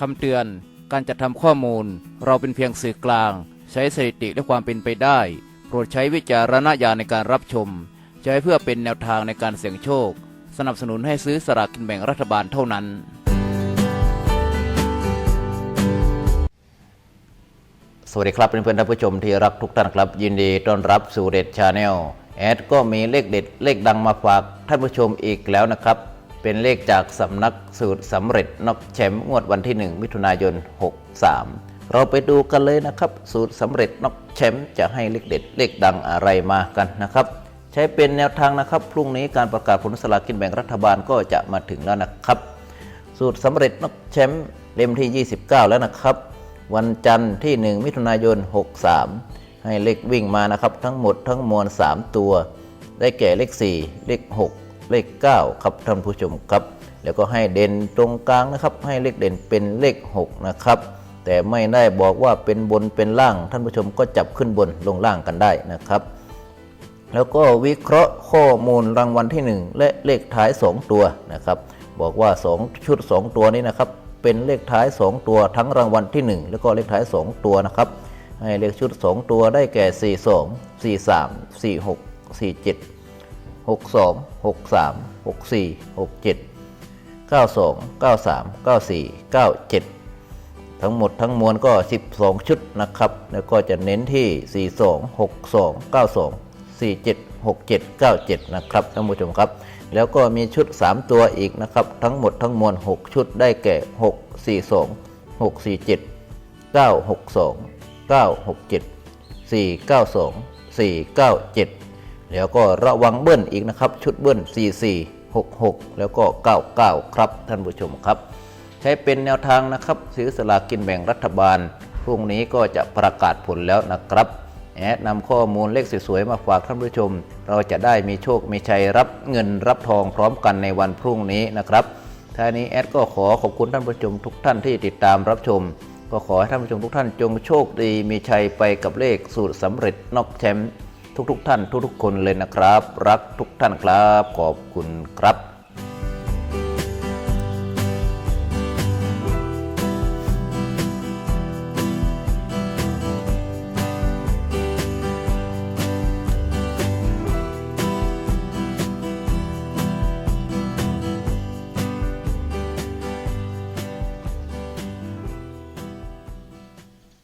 คำเตือน การจัดทำข้อมูล เราเป็นเพียงสื่อกลาง ใช้สถิติและความเป็นไปได้ โปรดใช้วิจารณญาณในการรับชม ใช้เพื่อเป็นแนวทางในการเสี่ยงโชค สนับสนุนให้ซื้อสลากกินแบ่งรัฐบาลเท่านั้น สวัสดีครับเพื่อนๆท่านผู้ชมที่รักทุกท่านครับ ยินดีต้อนรับสู่เด็ดชาแนลแอดก็มีเลขเด็ดเลขดังมาฝากท่านผู้ชมอีกแล้วนะครับ เป็นเลขจากสำนักสูตรสำเร็จนอกแชมป์งวดวันที่ 1 มิถุนายน 63 เราไปดูกันเลยนะครับ สูตรสำเร็จนอกแชมป์จะให้เลขเด็ดเลขดังอะไรมากันนะครับ ใช้เป็นแนวทางนะครับ พรุ่งนี้การประกาศผลสลากกินแบ่งรัฐบาลก็จะมาถึงแล้วนะครับ สูตรสำเร็จนกแชมป์เล่มที่ 29 แล้วนะครับ วันจันทร์ที่ 1 มิถุนายน 63 ให้เลขวิ่งมานะครับ ทั้งหมดทั้งมวล 3 ตัว ได้แก่เลข 4 เลข 6 เลข 9 ครับท่านผู้ชมครับ แล้วก็ให้เด่นตรงกลางนะครับ ให้เลขเด่นเป็นเลข 6 นะครับ แต่ไม่ได้บอกว่าเป็นบนเป็นล่าง ท่านผู้ชมก็จับขึ้นบนลงล่างกันได้นะครับแล้วก็วิเคราะห์ข้อมูลรางวัลที่ 1 และเลขท้าย 2 ตัวนะครับ บอกว่า 2 ชุด 2 ตัวนี้นะครับ เป็นเลขท้าย 2 ตัวทั้งรางวัลที่ 1 แล้วก็เลขท้าย 2 ตัวนะครับ ให้เลขชุด 2 ตัวได้แก่ 42 43 46 47 62 63 64 67 92 93 94 97 ทั้งหมดทั้งมวลก็ 12 ชุดนะครับ แล้วก็จะเน้นที่ 42 62 92 47 67 97 นะครับท่านผู้ชมครับ แล้วก็มีชุด 3 ตัวอีกนะครับ ทั้งหมดทั้งมวล 6 ชุดได้แก่ 6 42 647 962 967 492 497 แล้วก็ระวังเบิ้ลอีกนะครับ ชุดเบิ้ล 44 66 แล้วก็ 99 ครับท่านผู้ชมครับ ใช้เป็นแนวทางนะครับ ซื้อสลากกินแบ่งรัฐบาล พรุ่งนี้ก็จะประกาศผลแล้วนะครับแอดนำข้อมูลเลขสวยๆมาฝากท่านผู้ชม เราจะได้มีโชคมีชัยรับเงินรับทองพร้อมกันในวันพรุ่งนี้นะครับท่านี้แอดก็ขอขอบคุณท่านผู้ชมทุกท่านที่ติดตามรับชม ก็ขอให้ท่านผู้ชมทุกท่านจงโชคดีมีชัยไปกับเลขสูตรสำเร็จนอกแชมป์ ทุกๆท่านทุกๆคนเลยนะครับ รักทุกท่านครับ ขอบคุณครับ